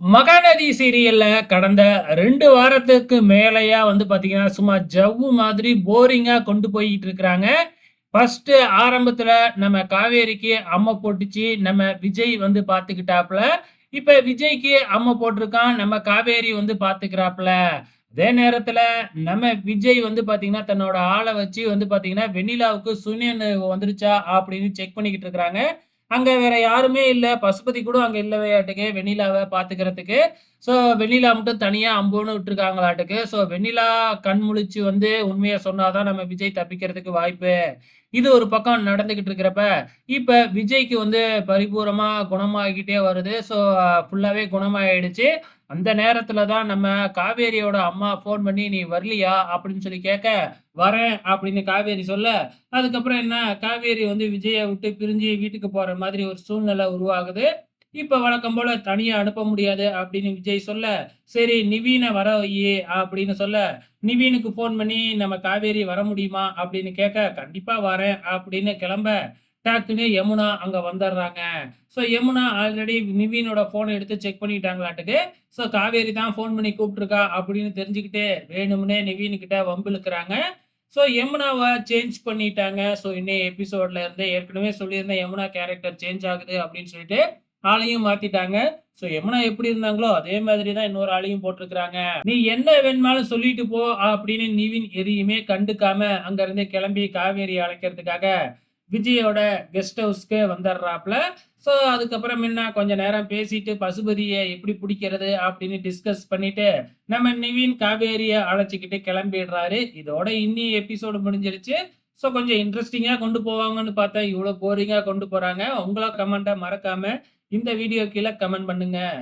மகாநதி சீரியல்ல கடந்த ரெண்டு வாரத்துக்கு மேலையா வந்து பாத்தீங்கன்னா சும்மா ஜவ்வு மாதிரி போரிங்கா கொண்டு போயிட்டு இருக்கிறாங்க. ஃபர்ஸ்ட்டு ஆரம்பத்துல நம்ம காவேரிக்கு அம்மை போட்டுச்சு. நம்ம விஜய் வந்து பாத்துக்கிட்டாப்ல இப்ப விஜய்க்கு அம்மை போட்டிருக்கான். நம்ம காவேரி வந்து பாத்துக்கிறாப்ல அதே நேரத்துல நம்ம விஜய் வந்து பாத்தீங்கன்னா தன்னோட ஆளை வச்சு வந்து பார்த்தீங்கன்னா, வெண்ணிலாவுக்கு சுனியன் வந்துருச்சா அப்படின்னு செக் பண்ணிக்கிட்டு இருக்கிறாங்க. அங்கே வேற யாருமே இல்லை பசுபதி கூட அங்கே இல்லவையாட்டுக்கு வெண்ணிலாவை பார்த்துக்கிறதுக்கு. ஸோ வெண்ணிலா மட்டும் தனியாக அம்புன்னு விட்டுருக்காங்களாட்டுக்கு. ஸோ வெண்ணிலா கண் முழிச்சு வந்து உண்மையை சொன்னால் தான் நம்ம விஜய் தப்பிக்கிறதுக்கு வாய்ப்பு. இது ஒரு பக்கம் நடந்துக்கிட்டு இருக்கிறப்ப, இப்போ விஜய்க்கு வந்து பரிபூரமாக குணமாகிக்கிட்டே வருது. ஸோ ஃபுல்லாகவே குணமாயிடுச்சு. அந்த நேரத்துல தான் நம்ம காவேரியோட அம்மா ஃபோன் பண்ணி, "நீ வரலையா?" அப்படின்னு சொல்லி கேட்க, "வரேன்" அப்படின்னு காவேரி சொல்ல, அதுக்கப்புறம் என்ன காவேரி வந்து விஜயை விட்டு பிரிஞ்சு வீட்டுக்கு போற மாதிரி ஒரு சூழ்நிலை உருவாகுது. இப்ப வழக்கம் போல தனியா அனுப்ப முடியாது அப்படின்னு விஜய் சொல்ல, "சரி நிவீனை வர ஐயே அப்படின்னு சொல்ல, நிவீனுக்கு ஃபோன் பண்ணி, "நம்ம காவேரி வர முடியுமா?" அப்படின்னு கேட்க, "கண்டிப்பா வரேன்" அப்படின்னு கிளம்ப, டக்குன்னு யமுனா அங்க வந்துடுறாங்க. ஸோ யமுனா ஆல்ரெடி நிவீனோட ஃபோன எடுத்து செக் பண்ணிட்டாங்களாட்டுக்கு. ஸோ காவேரி தான் ஃபோன் பண்ணி கூப்பிட்டுருக்கா அப்படின்னு தெரிஞ்சுக்கிட்டு, வேணும்னே நிவீன்கிட்ட வம்பிழுக்கிறாங்க ஸோ யமுனாவை சேஞ்ச் பண்ணிட்டாங்க. ஸோ இன்னைய எபிசோட்ல இருந்து ஏற்கனவே சொல்லியிருந்தேன் யமுனா கேரக்டர் சேஞ்ச் ஆகுது அப்படின்னு சொல்லிட்டு, ஆளையும் மாத்திட்டாங்க. ஸோ யமுனா எப்படி இருந்தாங்களோ, அதே மாதிரி தான் இன்னொரு ஆளையும் போட்டிருக்கிறாங்க. "நீ என்ன வேணுமாலும் சொல்லிட்டு போ" அப்படின்னு நிவின் எதையுமே கண்டுக்காம அங்கிருந்து கிளம்பி காவேரி அழைக்கிறதுக்காக விஜயோட கெஸ்ட் ஹவுஸ்க்கு வந்துடுறாப்புல ஸோ அதுக்கப்புறம் என்ன கொஞ்ச நேரம் பேசிட்டு பசுபதியை எப்படி பிடிக்கிறது அப்படின்னு டிஸ்கஸ் பண்ணிட்டு, நம்ம நிவின் காவேரியை அழைச்சிக்கிட்டு கிளம்பிடுறாரு. இதோட இன்னி எபிசோடு முடிஞ்சிருச்சு. ஸோ கொஞ்சம் இன்ட்ரெஸ்டிங்காக கொண்டு போவாங்கன்னு பார்த்தா, இவ்வளோ போரிங்காக கொண்டு போகிறாங்க உங்களோட கமெண்ட்டை மறக்காம இந்த வீடியோ கீழே கமெண்ட் பண்ணுங்கள்